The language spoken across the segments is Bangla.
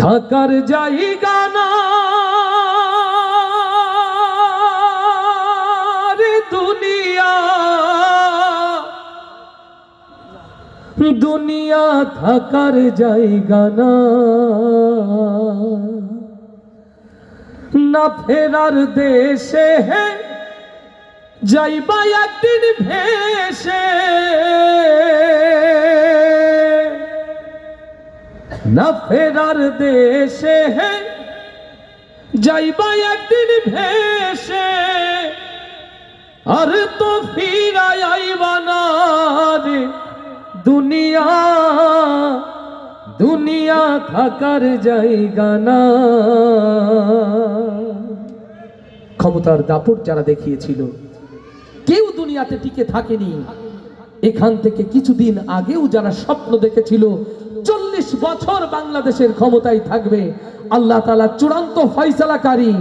থাকার জায়গা না। রে দুনিয়া দুনিয়া থাকার জায়গা না। না ফেরার দেশে হে, যাইবা একদিন ভেসে। না ফেরার দেশে হে যাইবা একদিন ভেসে, আর তো ফিরাই আইবা না দুনিয়া দুনিয়া থাকার জায়গা না। ক্ষমতার দাপট যারা দেখিয়েছিল, কেউ দুনিয়াতে টিকে থাকেনি। এখান থেকে কিছুদিন আগেও যারা স্বপ্ন দেখেছিল বছর বাংলাদেশের ক্ষমতায় থাকবে। আল্লাহ তালা চূড়ান্ত ফয়সালাকারী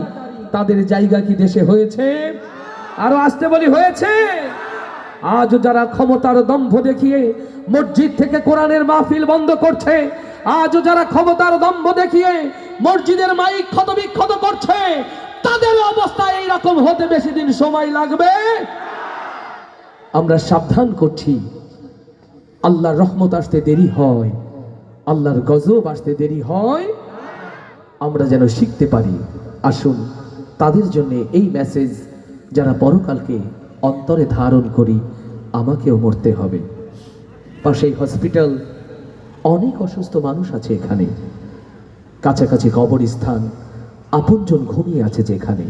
তাদের জায়গা কি দেশে হয়েছে? আরও আসতে বলি হয়েছে। আজ যারা ক্ষমতার দম্ভ দেখিয়ে মসজিদ থেকে কোরআনের মাহফিল বন্ধ করছে আজ যারা ক্ষমতার দম্ভ দেখিয়ে মসজিদের মাইক ক্ষত বিক্ষত করছে, তাদের অবস্থা এইরকম হতে বেশি দিন সময় লাগবে? আমরা সাবধান করছি। আল্লাহ রহমত আসতে দেরি হয়। আল্লাহর গজব আসতে দেরি হয়। আমরা যেন শিখতে পারি। আসুন, তাদের জন্য এই মেসেজ যারা পরকালকে অন্তরে ধারণ করি, আমাকেও মরতে হবে। পাশেই হসপিটাল অনেক অসুস্থ মানুষ আছে এখানে। কাছাকাছি কবরস্থান, আপনজন ঘুমিয়ে আছে যেখানে।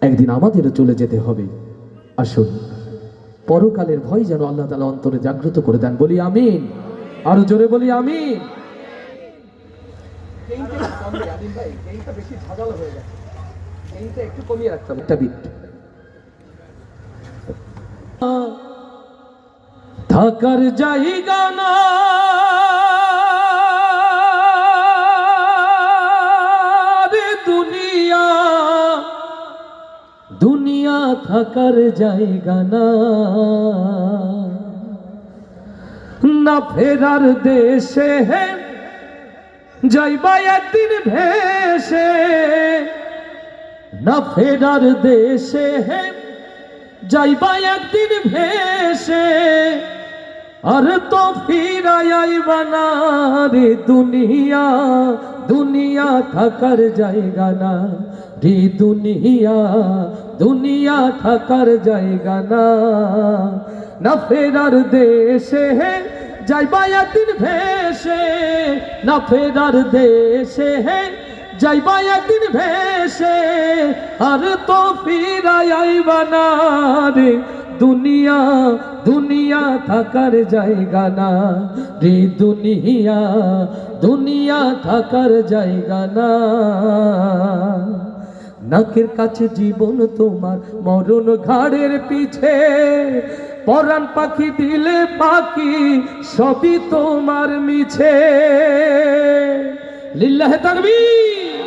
একদিন আমাদেরও চলে যেতে হবে। আসুন, পরকালের ভয় যেন আল্লাহ তালা অন্তরে জাগ্রত করে দেন। বলি, আমিন। আরও জোরে বলি আমি থাকার জায়গা না। রে দুনিয়া দুনিয়া থাকার জায়গা না। না ফেরার দেশে যাইবা একদিন ভেসে। না ফেরার দেশে যাইবা একদিন ভেসে। আর তো ফিরাই আইবা না রে দুনিয়া দুনিয়া থাকার জায়গা না। রে দুনিয়া দুনিয়া থাকার জায়গা না। না ফেরার দেশে হে যাইবা একদিন ভেসে, না ফেরার দেশে। হে যাইবা একদিন ভেসে, আর তো ফিরাই আইবা রে। দুনিয়া দুনিয়া থাকার জায়গা না রে। দুনিয়া দুনিয়া থাকার জায়গা না। নাকের কাছে জীবন তোমার, মরণ ঘাড়ের পিছে। পরাণ পাখি দিলে পাখি সবই তোমার মিছে। লিল্লাহ তাকবীর।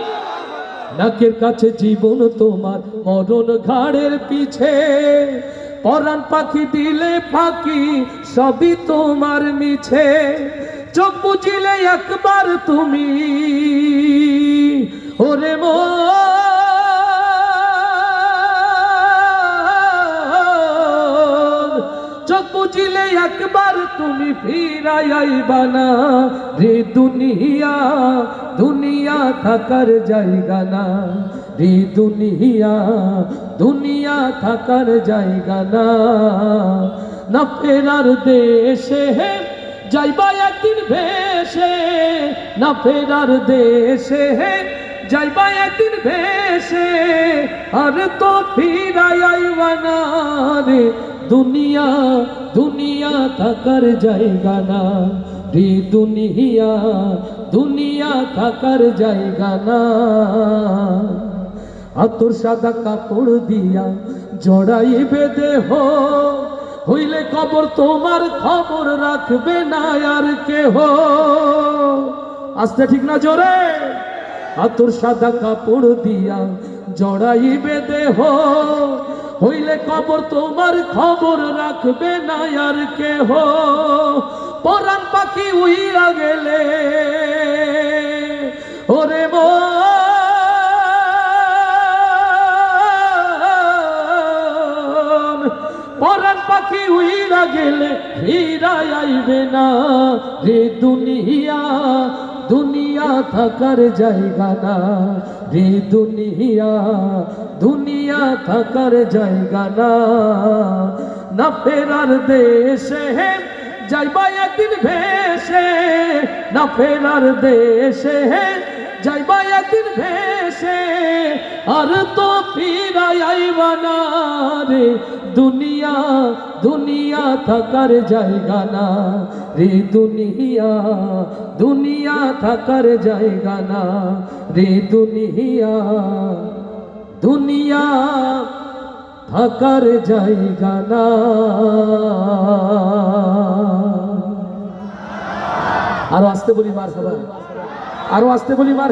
নাকের কাছে জীবন তোমার, মরণ ঘাড়ের পিছে। পরাণ পাখি দিলে পাখি সবই তোমার মিছে। চোখ বুঝিলে একবার তুমি তুমি ফিরাই আইবা না রে দুনিয়া দুনিয়া থাকার জায়গা না। রে দুনিয়া দুনিয়া থাকার জায়গা না। না ফেরার দেশে হে যাইবা একদিন ভেসে। না ফেরার দেশে যাইবা একদিন ভেসে। আর তো ফিরাই না রে দুনিয়া দুনিয়া থাকার জায়গা না। রে দুনিয়া দুনিয়া থাকার জায়গা না। আতর সাদা কাপড় দিয়া জড়াইবে দেহ, হইলে কবর তোমার খবর রাখবে না আর কেহ। আসতে ঠিক না জোরে? আতর সাদা কাপড় দিয়া জড়াইবে দেহ হইলে কবর তোমার খবর রাখবে না আর কেহ। পরাণ পাখি উইরা গেলে, ওরে ম। পাখি উইরা গেলে হীরা আইবে না রে দুনিয়া। দুনিয়া থাকার জায়গা না রে দুনিয়া দুনিয়া থাকার জায়গা না। না ফেরার দেশে যাইবা একদিন ভেসে, না ফেরার দেশে যাইবা একদিন ভেসে, আর তো ফিরাই আইবা না রে দুনিয়া দুনিয়া থাকার জায়গা না রে দুনিয়া দুনিয়া থাকার জায়গা না রে দুনিয়া দুনিয়া থাকার জায়গা না। আরও আসতে বলি মার আরও আসতে বলি মার